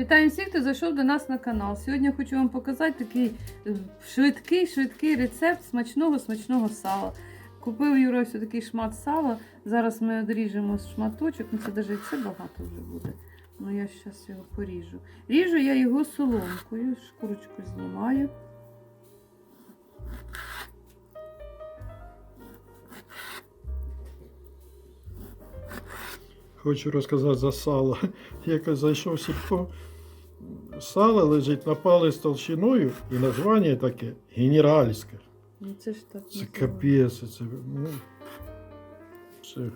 Вітаю всіх, хто зайшов до нас на канал. Сьогодні я хочу вам показати такий е, швидкий, швидкий рецепт смачного смачного сала. Купив Юра ось такий шмат сала. Зараз ми одріжемо шматочок, ну це навіть це багато вже буде. Ну я зараз його поріжу. Ріжу я його соломкою, шкурочку знімаю. Хочу розказати за сало. Як зайшов сільпо, сало лежить на палець толщиною і названня таке генеральське. Ну це ж так. Це капець, це, ну, це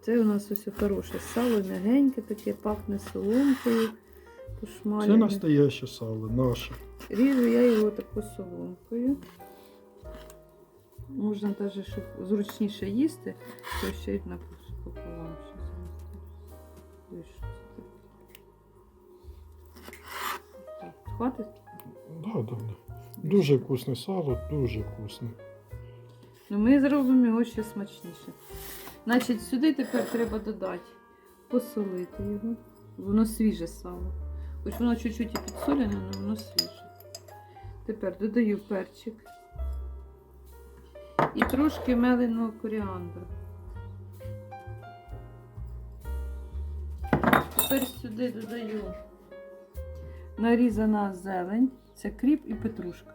Це у нас ось хороше сало, м'ягеньке таке, пахне соломкою. Це настояще сало, наше. Ріжу я його таку соломкою. Можна навіть, щоб зручніше їсти, то ще й на пополам. Щас я ось так. Так, Хватить? Да, да, да. Дуже вкусне сало, дуже вкусне. Ну, ми зробимо його ще смачніше. Значить, сюди тепер треба додати, посолити його. Воно свіже сало. Хоч воно чуть-чуть і підсолене, але воно свіже. Тепер додаю перчик. І трошки меленого коріандру. Тепер сюди додаю нарізана зелень, це кріп і петрушка.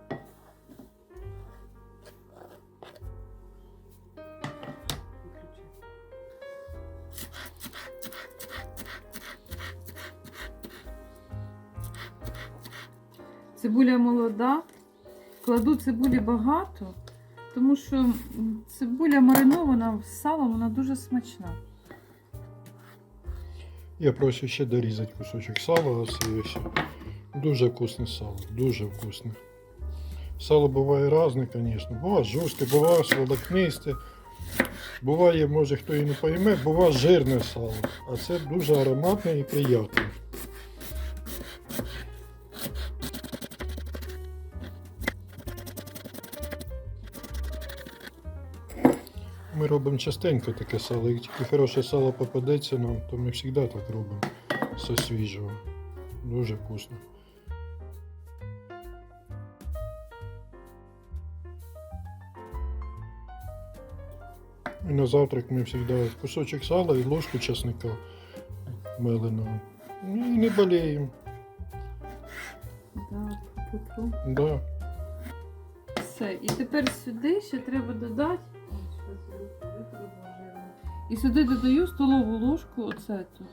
Цибуля молода. Кладу цибулі багато, тому що цибуля маринована з салом, вона дуже смачна. Я прошу ще дорізати кусочок сала, ось. Дуже вкусне сало, дуже вкусне. Сало буває різне, звісно. Буває жорстке, буває волокнисте. Буває, може хто і не пойме, буває жирне сало. А це дуже ароматне і приємне. Ми робимо частенько таке сало. Як тільки хороше сало попадеться нам, то ми завжди так робимо. Со свіжого. Дуже вкусно. І на завтрак ми завжди кусочок сала і ложку чесника меленого. Ну, І не болеємо. Да. Да. Все. І тепер сюди ще треба додати. І сюди додаю столову ложку оцету.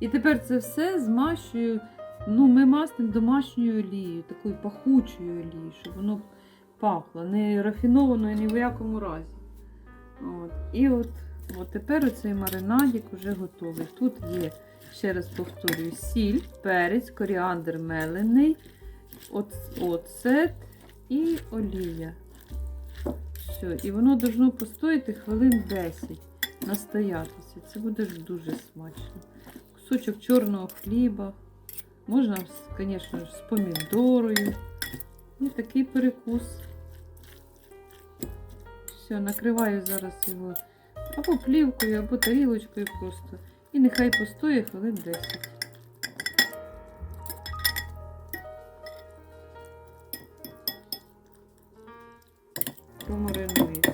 І тепер це все змащую. Ну, ми мастимо домашньою олією, такою пахучою олією, щоб воно пахло, не рафінованою ні в якому разі. От. І от, от тепер оцей маринадик вже готовий. Тут є, ще раз повторюю, сіль, перець, коріандр мелений, оц- оцет і олія. Все, і воно должно постояти хвилин 10, настоятися. Це буде дуже смачно. Кусочок чорного хліба. Можна, звісно з помідорою. І такий перекус. Все, накриваю зараз його або плівкою, або тарілочкою просто. І нехай постоє хвилин 10. Промаринується.